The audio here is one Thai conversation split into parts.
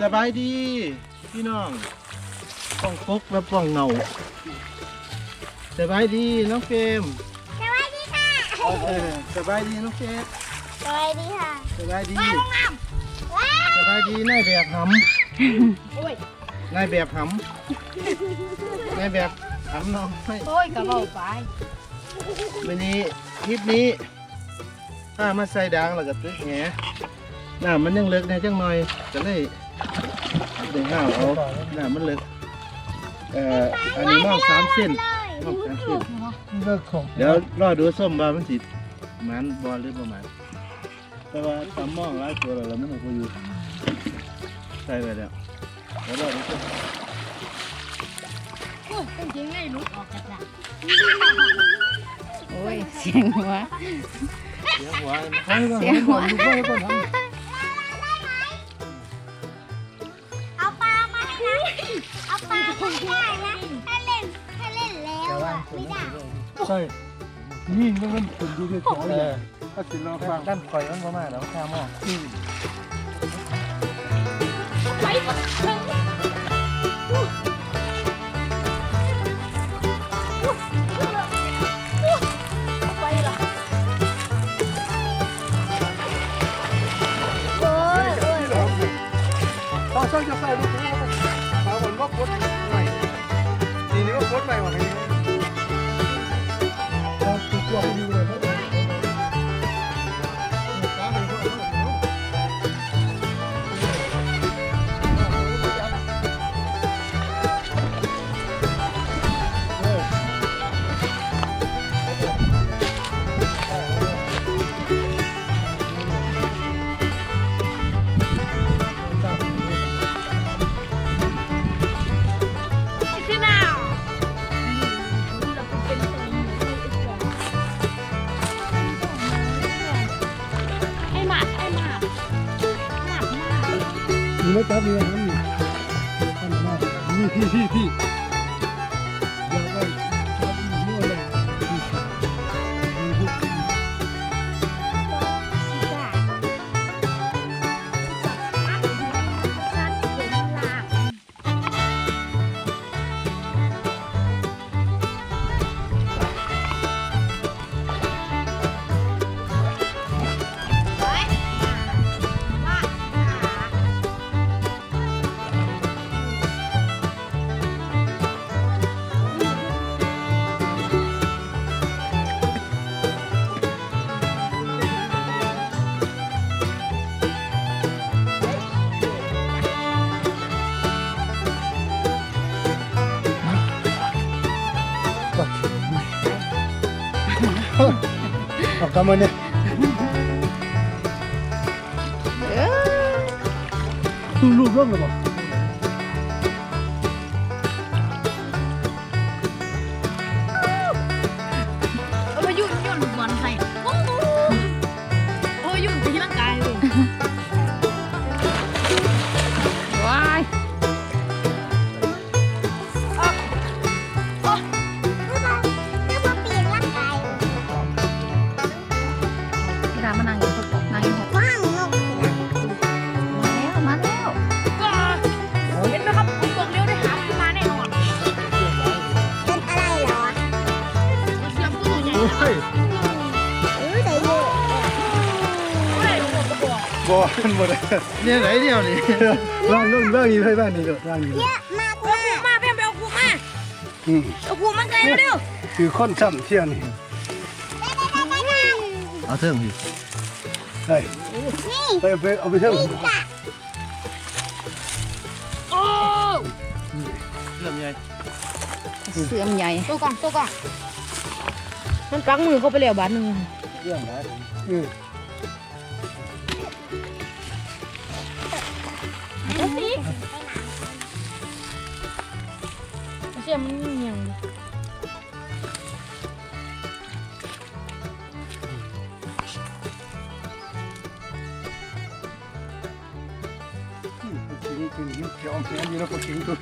สบายดีพี่น้องป้องปกและป้องเงาสบายดีน้องเฟรมสวัสดีค่ะเออสบายดีน้องเฟรมสวัสดีค่ะสบายดีว้าวงามว้าสบายดีนายแบบหโอ้ยำนายแบบหำนายแบบหำน้องให้โอ้ยกระเป๋าไปวันนี้คลิปนี้ถ้ามาใส่ดังแล้วก็ตึกแห น้ำมันยังเลิกแหน่จังหน่อยก็เลยดึงห้าวเอาน้ำมันเลิกเอ่ออันนี้มองสามเส้นมองสามเส้นเลิกของเดี๋ยวรอดูส้มว่ามันสิมันบอลหรือประมาณแต่ว่าตามมองหลายตัวแล้วมันก็อยู่ใส่ไปแล้วเดี๋ยวรอดูส้มโอ้ยจริงๆไงลุกออกกระดาษโอ้ยเสียงหัวเสียหัวให้ก่อนให้ก่ เอาปลามาให้ได้นะถ้าเล่นถ้าเล่นแล้วอะไม่ได้ ใช่นี่มันมันถึงดูด้วยตัวเลยถ้าสิเราฟังด้านคอยมันประมาณแล้วข้ามองโอ้ยโอ้ยตอนช่างจะใส่ลู มีไหม่จับมีไหมครับมีพี่พี่พี่ เอากำมั ดามานั่งอยู่นั่งอยู่มาแล้วมาแล้วเห็นไหมครับผมบอกเร็วได้หาขึ้นมาแน่นอนเสียงตัวใหญ่โอ้ยไม่ได้ผมก็บอกบ่มันบ่ได้เนี่ยไหนเดียวนี่ร่างร่างร่างนี้เลยร่างนี้เลยร่างนี้เลยมาเพียงไปเอากูมาเอากูมันไกลเร็วคือค้นซ้ำเที่ยนี่เอาเถิงพี่ ได้ไปเอาไปเอาไปเท่าโอ้เริ่มใหญ่เสื่อมใหญ่ตัวกล่องตัวกล่องมันปักมือเข้าไปแล้วบาทหนึ่งเรื่องไหนเออเสียมันเงียง คือยิ่งเขียวเขียวอยู่แล้วก็สิ่งตัว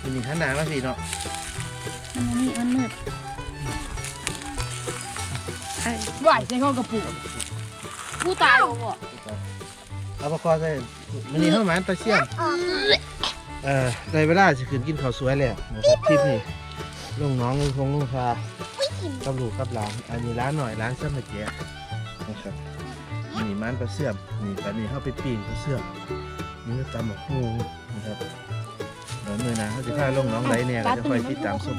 เป็นอย่างขนาดแล้วสิเนาะอันนี้มันมืดไอ้ไหวใส่ข้าวกระปุกผู้ตายบ่เอาปลาคอใส่มันนี้เข้ามาตะเชี่ยมออกมาเอ่อในเวลาจะขึ้นกินข้าวสวยแล้วนะครับคลิปนี้ลุงน้องลุงพงลุงพา กับลูกกับหลานอันนี้ร้านหน่อยร้านเสื้อมาแจกนะครับนี่มันปลาเสื่อมนี่ตอนนี้เข้าไปปิ้งปลาเสื่อมนี่ก็ตำหมกฮูนะครับเดี๋ยวมือหนะเขาจะพาลุงน้องไรเนี่ยก็จะคอยติดตามชม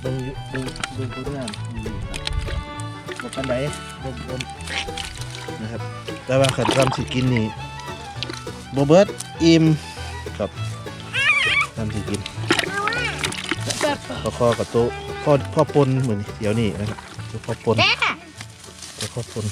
เบิ่งอยู่เบิ่งเบิ่งตัวเรื่องนี่ครับบปันไดบนบนนะครับ แต่ว่าขันทำสิกินนี่โบเบิร์ตอิ่มครับทำสิกิน แบบข้อคอกับโต๊ะข้อข้อปนเหมือนเดี๋ยวนี้นะครับข้อปนข้อปน